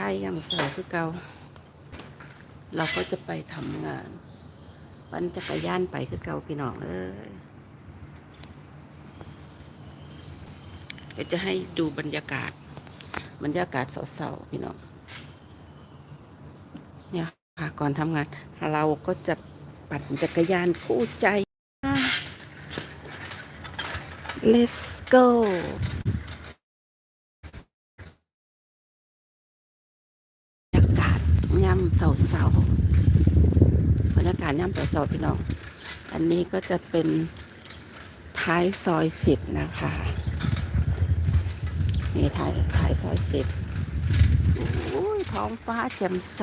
ทยยังสาคือเกาเราก็จะไปทำงานปั่นจักรยานไปคือเกาพี่น้องเอ้ยเดี๋ยวจะให้ดูบรรยากาศ บรรยากาศเศร้าๆพี่น้องเนี่ยค่ะก่อนทำงาน เราก็จะปั่นจักรยานคู่ใจ let's go บรรยากาศย่ำ เสาบรรยากาศย่ำเสาๆพี่น้อง อันนี้ก็จะเป็นท้ายซอยสิบนะคะนี่ท้ายท้ายซอยสิบโอ้ยท้องฟ้าแจ่มใส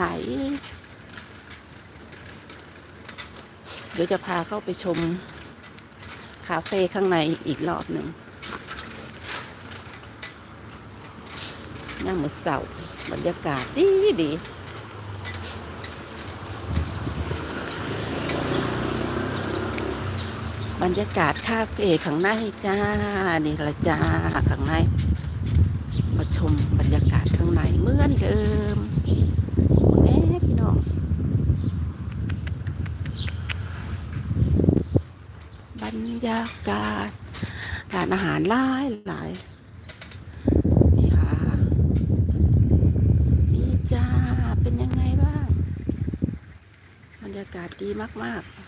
เดี๋ยวจะพาเข้าไปชม คาเฟ่ข้างในอีกรอบหนึ่งย่างมือเสาบรรยากาศดีดี บรรยากาศคาเฟ่ข้างในจ้า นี่ละจ้าข้างใน มาชมบรรยากาศข้างในเหมือนเดิมแน่พี่น้อง บรรยากาศร้านอาหารหลายหลายนี่ค่ะนี่จ้าเป็นยังไงบ้าง บรรยากาศดีมาก ๆ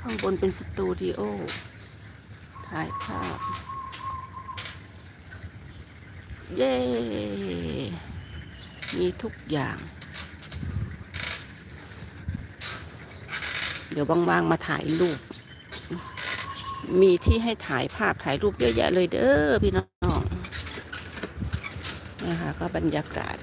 ข้างบนเป็นสตูดิโอ ถ่ายภาพ เย้ มีทุกอย่าง เดี๋ยวว่างๆมาถ่ายรูป มีที่ให้ถ่ายภาพถ่ายรูปเยอะแยะเลยเด้อพี่น้อง นะคะก็บรรยากาศ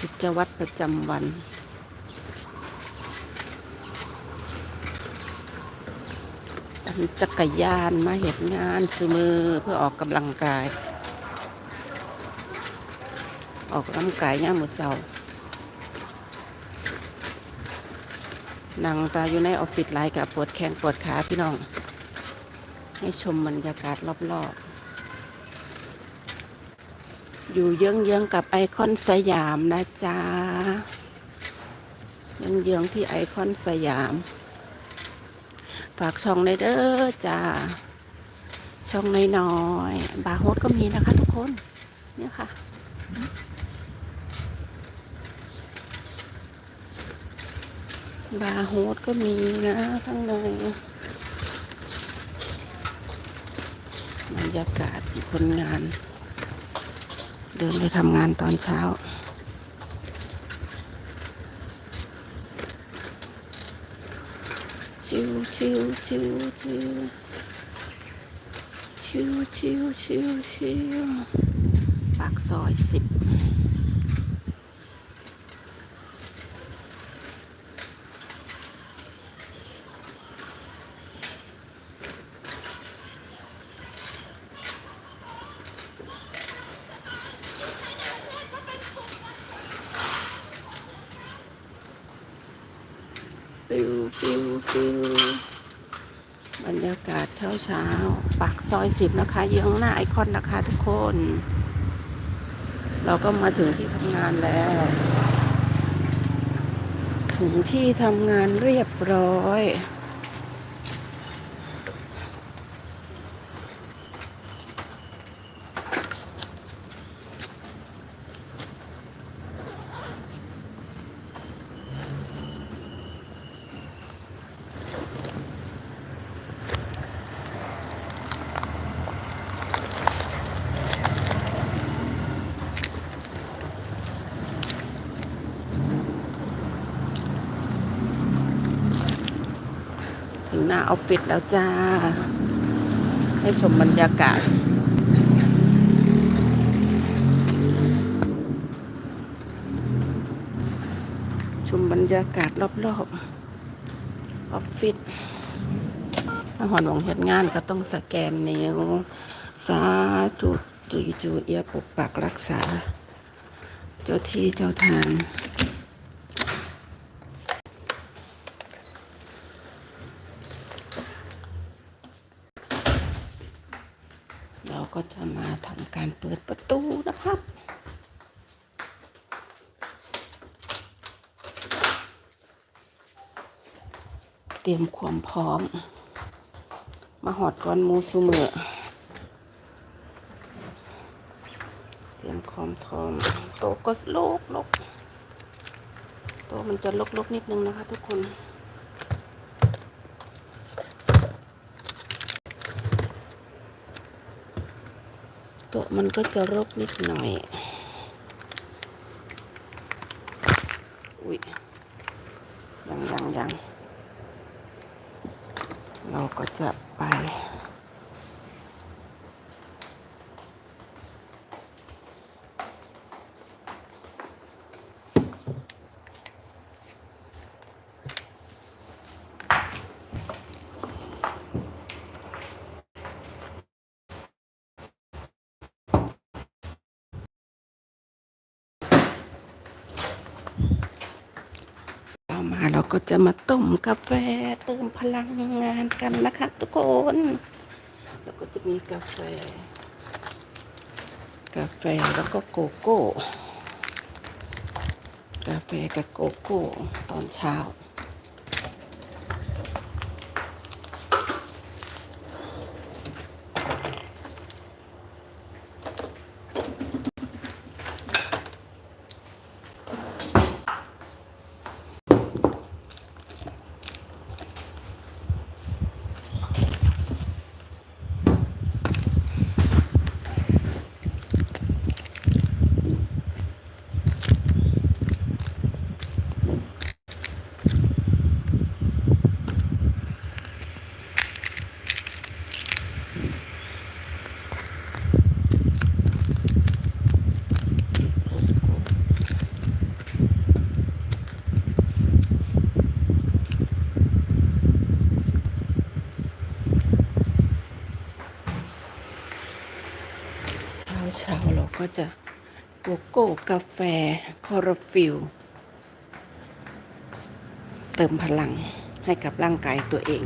กิ จวัตรประจำวัน ปั่นจักรยานมาเห็นงานซื้อมือเพื่อออกกำลังกาย ออกกำลังกายย่ามมือเสานั่งตาอยู่ในออฟฟิศไลน์กับปวดแข้งปวดขาพี่น้อง ให้ชมบรรยากาศรอบๆ อยู่เยื้องๆกับไอคอนสยามนะจ๊ะเยื้องๆที่ไอคอนสยาม ฝากช่องในเด้อจ้าช่องน้อยๆบาร์โฮสก็มีนะคะทุกคน เนี่ยค่ะบาร์โฮสก็มีนะข้างในบรรยากาศคนงาน เดินไปทำงานตอนเช้า ชิวชิวชิวชิวชิวชิวชิวชิวปากซอยสิบ ปิวปิวปิวบรรยากาศเช้าเช้าๆปากซอยสิบนะคะเยื้องหน้าไอคอนนะคะทุกคน เราก็มาถึงที่ทำงานแล้ว ถึงที่ทำงานเรียบร้อย หน้าออฟฟิศแล้วจ้า ให้ชมบรรยากาศ ชมบรรยากาศรอบๆออฟฟิศถ้าหอนหวงเหตุงานก็ต้องสแกนนิ้ว สาธุจุยจูเอียปกปักรักษา เจ้าที่เจ้าทาง เราก็จะมา ทำการเปิดประตูนะครับเตรียมความพร้อม มาหอดก้อนมูซูเมอเตรียมความพร้อม โตะก็โลกลกโตะมันจะลกลกๆนิดนึงนะคะทุกคน โต๊ะมันก็จะรกนิดหน่อย อุ้ยยังยังยังเราก็จะไป มาเราก็จะมาต้มกาแฟเติมพลังงานกันนะคะ ทุกคน แล้วก็จะมีกาแฟ กาแฟแล้วก็โกโก้ กาแฟกับโกโก้ตอนเช้า เช้าเช้าเราก็จะโกโก้กาแฟคอร์ฟิลเติมพลังให้กับร่างกายตัวเอง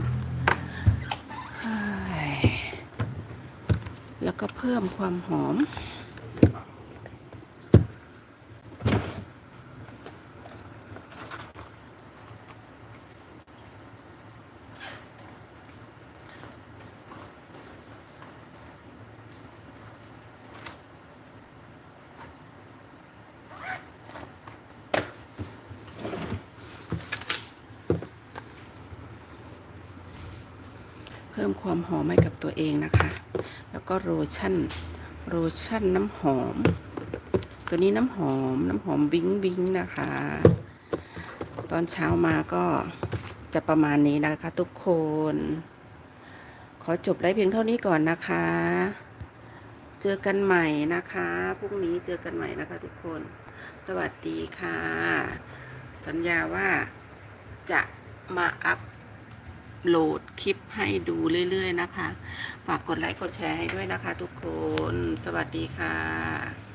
แล้วก็เพิ่มความหอม พิ่มความหอมให้กับตัวเองนะคะ แล้วก็โรชั่นโรชั่นน้ำหอม ตัวนี้น้ำหอมน้ำหอมบิงบิงนะคะ ตอนเช้ามาก็จะประมาณนี้นะคะทุกคน ขอจบไลฟ์เพียงเท่านี้ก่อนนะคะ เจอกันใหม่นะคะพรุ่งนี้เจอกันใหม่นะคะทุกคน สวัสดีค่ะ สัญญาว่าจะมาอัพ โหลดคลิปให้ดูเรื่อย ๆ นะคะ ฝากกดไลค์กดแชร์ให้ด้วยนะคะ ทุกคน สวัสดีค่ะ